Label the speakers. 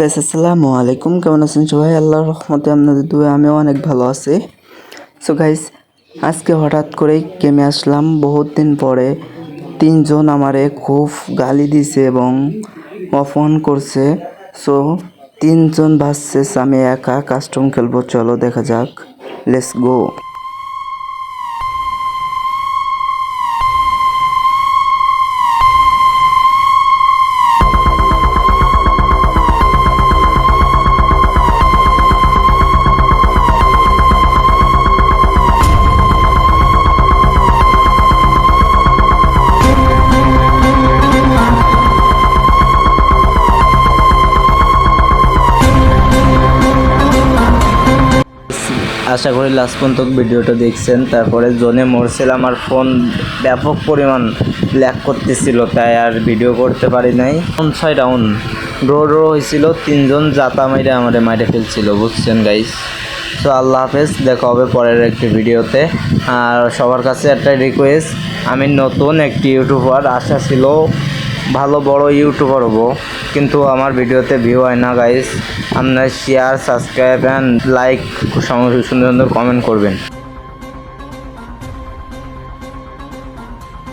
Speaker 1: Guys আসসালামু আলাইকুম। কেমন আছেন সবাই? আল্লাহর রহমতে আপনাদের দুয়ে, আমিও অনেক ভালো আছি। সো গাইস আজকে হঠাৎ করেই গেমে আসলাম। বহুত দিন পরে তিনজন আমারে খুব গালি দিছে এবং অপমান করছে। সো তিনজন ভার্সেস আমি একা কাস্টম খেলব, চলো দেখা যাক। লেটস গো
Speaker 2: আশা করি লাস্ট পর্যন্ত ভিডিওটা দেখছেন। তারপরে জোনে মরছিল আমার ফোন ব্যাপক পরিমাণ ল্যাক করতেছিল, তাই আর ভিডিও করতে পারি নাই। ছয় ডাউন ড্রো ড্রো হয়েছিল, তিনজন জাতা মাইরে আমারে মাইরে ফেলছিল, বুঝছেন গাইস তো আল্লাহ হাফেজ, দেখা হবে পরের একটি ভিডিওতে আর সবার কাছে একটা রিকোয়েস্ট আমি নতুন একটি ইউটিউবার আশা ছিল ভালো বড় ইউটিউবার হব। কিন্তু আমার ভিডিওতে ভিউ হয় না গাইস আপনারা শেয়ার সাবস্ক্রাইব অ্যান্ড লাইক সুন্দর সুন্দর কমেন্ট করবেন।